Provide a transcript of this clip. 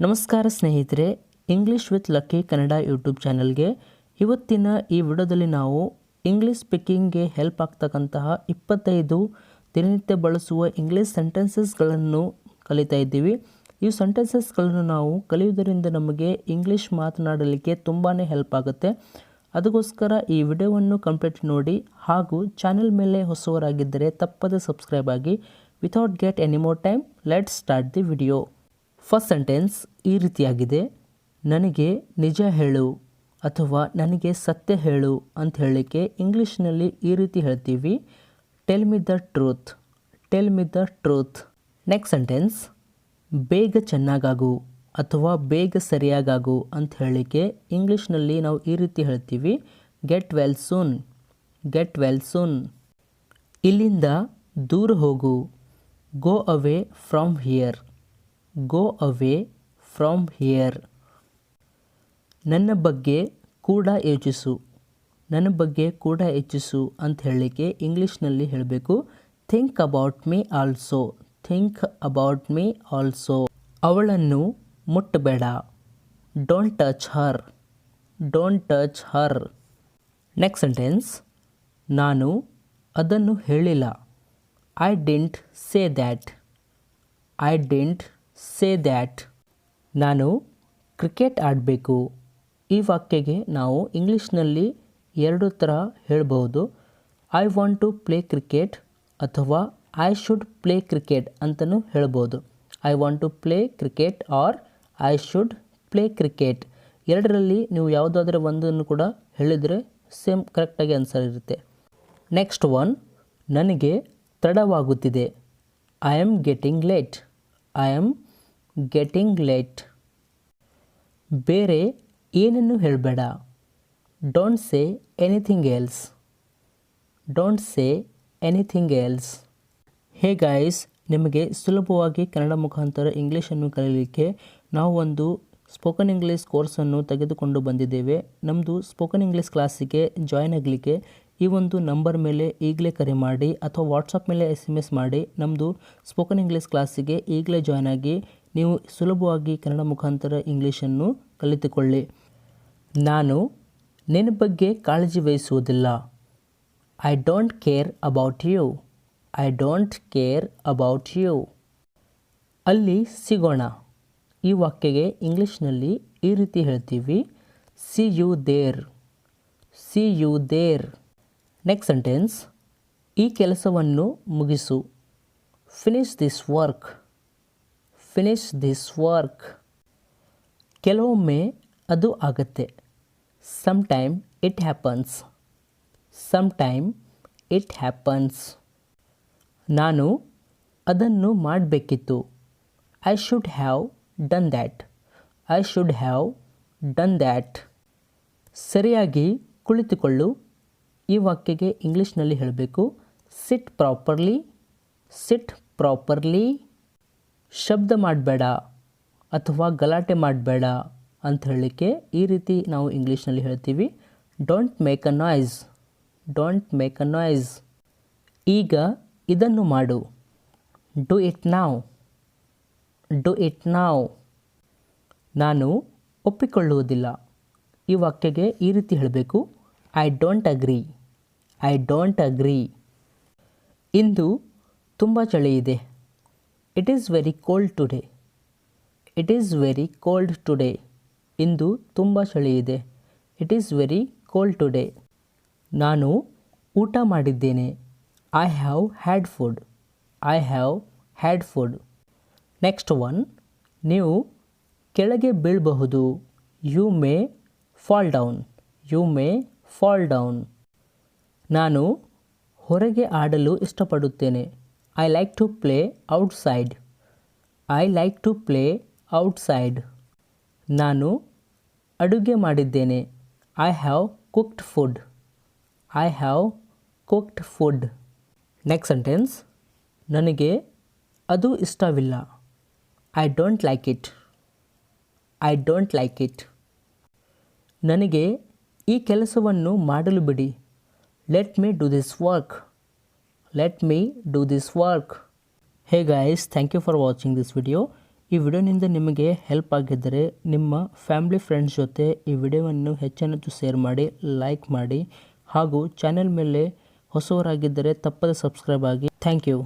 ನಮಸ್ಕಾರ ಸ್ನೇಹಿತರೆ English with Lucky Kannada YouTube ಚಾನಲ್ಗೆ ಇವತ್ತಿನ ಈ ವಿಡಿಯೋದಲ್ಲಿ ನಾವು ಇಂಗ್ಲೀಷ್ ಸ್ಪೀಕಿಂಗ್ಗೆ ಹೆಲ್ಪ್ ಆಗ್ತಕ್ಕಂತಹ ಇಪ್ಪತ್ತೈದು ದಿನನಿತ್ಯ ಬಳಸುವ ಇಂಗ್ಲೀಷ್ ಸೆಂಟೆನ್ಸಸ್ಗಳನ್ನು ಕಲಿತಾ ಇದ್ದೀವಿ. ಈ ಸೆಂಟೆನ್ಸಸ್ಗಳನ್ನು ನಾವು ಕಲಿಯುವುದರಿಂದ ನಮಗೆ ಇಂಗ್ಲೀಷ್ ಮಾತನಾಡಲಿಕ್ಕೆ ತುಂಬಾ ಹೆಲ್ಪ್ ಆಗುತ್ತೆ. ಅದಕ್ಕೋಸ್ಕರ ಈ ವಿಡಿಯೋವನ್ನು ಕಂಪ್ಲೀಟ್ ನೋಡಿ ಹಾಗೂ ಚಾನೆಲ್ ಮೇಲೆ ಹೊಸವರಾಗಿದ್ದರೆ ತಪ್ಪದೆ ಸಬ್ಸ್ಕ್ರೈಬ್ ಆಗಿ. Without get any more time let start the video first sentence ಈ ರೀತಿಯಾಗಿದೆ. ನನಗೆ ನಿಜ ಹೇಳು ಅಥವಾ ನನಗೆ ಸತ್ಯ ಹೇಳು ಅಂತ ಹೇಳಲಿಕ್ಕೆ ಇಂಗ್ಲೀಷ್ನಲ್ಲಿ ಈ ರೀತಿ ಹೇಳ್ತೀವಿ. Tell me the truth tell me the truth next sentence ಬೇಗ ಚೆನ್ನಾಗಾಗು ಅಥವಾ ಬೇಗ ಸರಿಯಾಗಾಗು ಅಂತ ಹೇಳಲಿಕ್ಕೆ ಇಂಗ್ಲೀಷ್ನಲ್ಲಿ ನಾವು ಈ ರೀತಿ ಹೇಳ್ತೀವಿ. Get well soon get well soon ಇಲ್ಲಿಂದ ದೂರ ಹೋಗು. Go away from here go away from here ನನ್ನ ಬಗ್ಗೆ ಕೂಡ ಯೋಚಿಸು. ನನ್ನ ಬಗ್ಗೆ ಕೂಡ ಯೋಚಿಸು ಅಂತ ಹೇಳಲಿಕ್ಕೆ ಇಂಗ್ಲೀಷ್ನಲ್ಲಿ ಹೇಳಬೇಕು. Think about me also think about me also ಅವಳನ್ನು ಮುಟ್ಟಬೇಡ. Don't touch her don't touch her next sentence ನಾನು ಅದನ್ನು ಹೇಳಿಲ್ಲ. I didn't say that I didn't say that ನಾನು ಕ್ರಿಕೆಟ್ ಆಡಬೇಕು. ಈ ವಾಕ್ಯಗೆ ನಾವು ಇಂಗ್ಲೀಷ್ನಲ್ಲಿ ಎರಡು ಥರ ಹೇಳ್ಬೋದು I want to play cricket ಅಥವಾ ಐ ಶುಡ್ ಪ್ಲೇ ಕ್ರಿಕೆಟ್ ಅಂತಲೂ ಹೇಳ್ಬೋದು I want to play cricket or I should play cricket ಎರಡರಲ್ಲಿ ನೀವು ಯಾವುದಾದ್ರೆ ಒಂದನ್ನು ಕೂಡ ಹೇಳಿದರೆ ಸೇಮ್ ಕರೆಕ್ಟಾಗಿ ಆನ್ಸರ್ ಇರುತ್ತೆ. ನೆಕ್ಸ್ಟ್ ಒನ್ ನನಗೆ ತಡವಾಗುತ್ತಿದೆ. I am getting late I am getting late ಬೇರೆ ಏನನ್ನು ಹೇಳಬೇಡ. Don't say anything else don't say anything else hey guys ನಿಮಗೆ ಸುಲಭವಾಗಿ ಕನ್ನಡ ಮುಖಾಂತರ ಇಂಗ್ಲೀಷನ್ನು ಕಲೀಲಿಕ್ಕೆ ನಾವು ಒಂದು ಸ್ಪೋಕನ್ ಇಂಗ್ಲೀಷ್ ಕೋರ್ಸನ್ನು ತೆಗೆದುಕೊಂಡು ಬಂದಿದ್ದೇವೆ. ನಮ್ಮದು ಸ್ಪೋಕನ್ ಇಂಗ್ಲೀಷ್ ಕ್ಲಾಸಿಗೆ ಜಾಯ್ನ್ ಆಗಲಿಕ್ಕೆ ಈ ಒಂದು ನಂಬರ್ ಮೇಲೆ ಈಗಲೇ ಕರೆ ಮಾಡಿ ಅಥವಾ ವಾಟ್ಸಪ್ ಮೇಲೆ ಎಸ್ ಎಂ ಎಸ್ ಮಾಡಿ ನಮ್ಮದು ಸ್ಪೋಕನ್ ಇಂಗ್ಲೀಷ್ ಕ್ಲಾಸಿಗೆ ಈಗಲೇ ಜಾಯ್ನ್ ಆಗಿ ನೀವು ಸುಲಭವಾಗಿ ಕನ್ನಡ ಮುಖಾಂತರ ಇಂಗ್ಲೀಷನ್ನು ಕಲಿತುಕೊಳ್ಳಿ. ನಾನು ನಿನ್ನ ಬಗ್ಗೆ ಕಾಳಜಿ ವಹಿಸುವುದಿಲ್ಲ. I don't care about you I don't care about you ಅಲ್ಲಿ ಸಿಗೋಣ. ಈ ವಾಕ್ಯಗೆ ಇಂಗ್ಲೀಷ್ನಲ್ಲಿ ಈ ರೀತಿ ಹೇಳ್ತೀವಿ. See you there see you there next sentence ಈ ಕೆಲಸವನ್ನು ಮುಗಿಸು. Finish this work finish this work ಕೆಲವೊಮ್ಮೆ ಅದು ಆಗುತ್ತೆ. Some time it happens some time it happens ನಾನು ಅದನ್ನು ಮಾಡಬೇಕಿತ್ತು. I should have done that I should have done that ಸರಿಯಾಗಿ ಕುಳಿತುಕೊಳ್ಳು. ಈ ವಾಕ್ಯಕ್ಕೆ ಇಂಗ್ಲೀಷ್ನಲ್ಲಿ ಹೇಳಬೇಕು. ಸಿಟ್ ಪ್ರಾಪರ್ಲಿ ಸಿಟ್ ಪ್ರಾಪರ್ಲಿ ಶಬ್ದ ಮಾಡಬೇಡ ಅಥವಾ ಗಲಾಟೆ ಮಾಡಬೇಡ ಅಂತ ಹೇಳಲಿಕ್ಕೆ ಈ ರೀತಿ ನಾವು ಇಂಗ್ಲೀಷ್ನಲ್ಲಿ ಹೇಳ್ತೀವಿ. Don't make a noise don't make a noise ಈಗ ಇದನ್ನು ಮಾಡು. Do it now do it now ನಾನು ಒಪ್ಪಿಕೊಳ್ಳುವುದಿಲ್ಲ. ಈ ವಾಕ್ಯಗೆ ಈ ರೀತಿ ಹೇಳಬೇಕು. I don't agree I don't agree ಇಂದು ತುಂಬ ಚಳಿ ಇದೆ. It is very cold today it is very cold today ಇಂದು ತುಂಬ ಚಳಿ ಇದೆ. It is very cold today ನಾನು ಊಟ ಮಾಡಿದ್ದೇನೆ. I have had food I have had food next one ನೀವು ಕೆಳಗೆ ಬೀಳಬಹುದು. You may fall down you may fall down ನಾನು ಹೊರಗೆ ಆಡಲು ಇಷ್ಟಪಡುತ್ತೇನೆ. I like to play outside I like to play outside ನಾನು ಅಡುಗೆ ಮಾಡಿದ್ದೇನೆ. I have cooked food I have cooked food next sentence ನನಗೆ ಅದು ಇಷ್ಟವಿಲ್ಲ. I don't like it I don't like it ನನಗೆ ಈ ಕೆಲಸವನ್ನು ಮಾಡಲು ಬಿಡಿ. Let me do this work let me do this work. Hey guys thank you for watching this video ಈ ವಿಡಿಯೋನಿಂದ ನಿಮಗೆ ಹೆಲ್ಪ್ ಆಗಿದ್ದರೆ ನಿಮ್ಮ ಫ್ಯಾಮಿಲಿ ಫ್ರೆಂಡ್ಸ್ ಜೊತೆ ಈ ವಿಡಿಯೋವನ್ನು ಹೆಚ್ಚಿನ ಶೇರ್ ಮಾಡಿ ಲೈಕ್ ಮಾಡಿ ಹಾಗೂ ಚಾನೆಲ್ ಮೇಲೆ ಹೊಸವರಾಗಿದ್ದರೆ ತಪ್ಪದೆ ಸಬ್ಸ್ಕ್ರೈಬ್ ಆಗಿ. Thank you